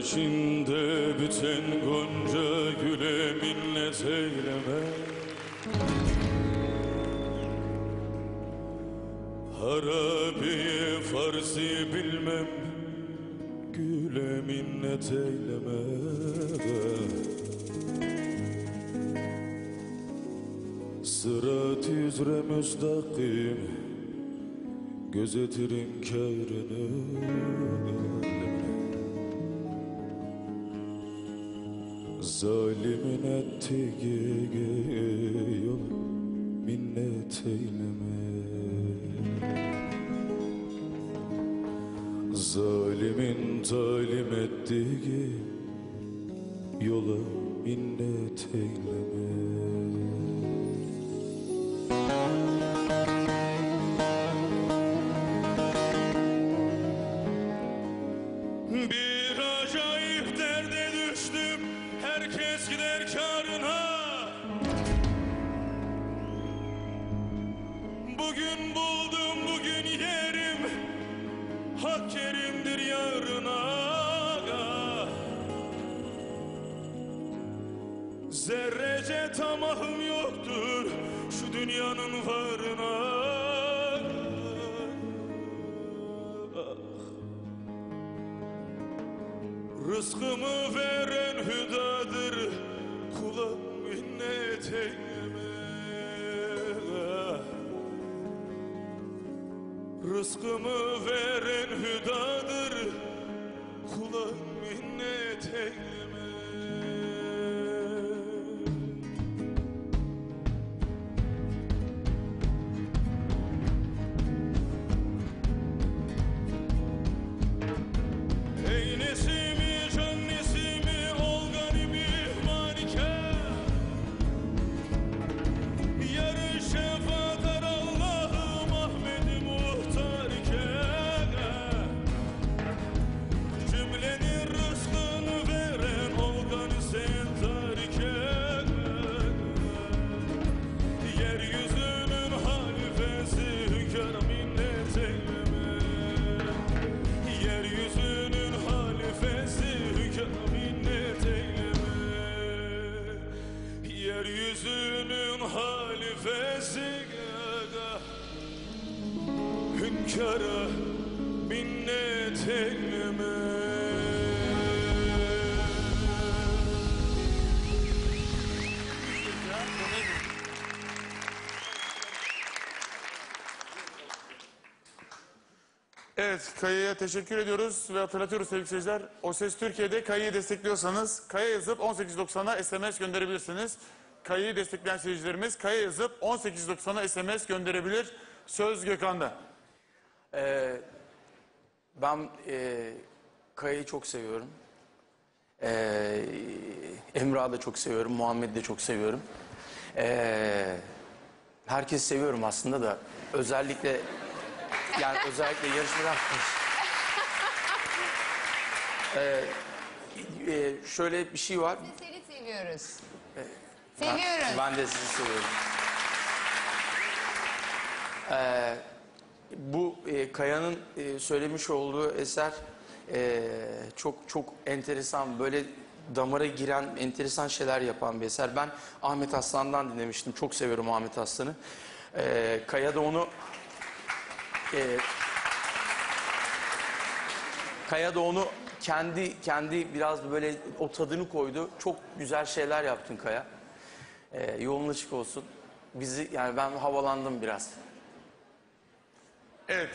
Haricinde biten gonca güle minnet eyleme. Harabiye farsi bilmem Güle minnet eyleme. Sırat üzere müstakim Gözetirim kârını Zalimin ettiği yol minnet eyleme. Zalimin talim ettiği yola minnet eyleme Herkes gider karına. Bugün buldum bugün yerim. Hak yerimdir yarına. Zerrece tamahım yoktur Şu dünyanın varına. Rızkımı veren hüdadır Rızkımı veren hüdadır Yeryüzünün halifesi gaga Hünkâra minnet eyleme Evet, Kaya'ya teşekkür ediyoruz ve hatırlatıyoruz sevgili seyirciler. O Ses Türkiye'de Kaya'yı destekliyorsanız Kaya yazıp 1890'a SMS gönderebilirsiniz. Kaya'yı destekleyen seyircilerimiz Kaya yazıp 1890'a SMS gönderebilir. Söz Gökhan'da. Ee, ben e, Kaya'yı çok seviyorum. Ee, Emrah'ı da çok seviyorum. Muhammed'i de çok seviyorum. Ee, herkesi seviyorum aslında da özellikle yani özellikle yarışmadan Ee, e, şöyle bir şey var. Biz seni seviyoruz. Ben, Seviyoruz. ben de sizi seviyorum. Ee, bu e, Kaya'nın e, söylemiş olduğu eser e, çok çok enteresan böyle damara giren enteresan şeyler yapan bir eser. Ben Ahmet Aslan'dan dinlemiştim. Çok seviyorum Ahmet Aslan'ı. Ee, Kaya da onu e, Kaya da onu kendi kendi biraz böyle o tadını koydu. Çok güzel şeyler yaptın Kaya. Ee, yolun olsun. Bizi yani ben havalandım biraz. Evet,